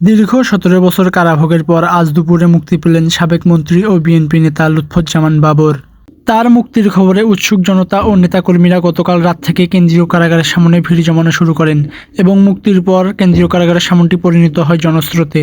দীর্ঘ সতেরো বছর কারাভোগের পর আজ দুপুরে মুক্তি পেলেন সাবেক মন্ত্রী ও বিএনপি নেতা লুৎফুজ্জামান বাবর। তার মুক্তির খবরে উৎসুক জনতা ও নেতাকর্মীরা গতকাল রাত থেকে কেন্দ্রীয় কারাগারের সামনে ভিড় জমানো শুরু করেন এবং মুক্তির পর কেন্দ্রীয় কারাগারের সামনটি পরিণত হয় জনস্রোতে।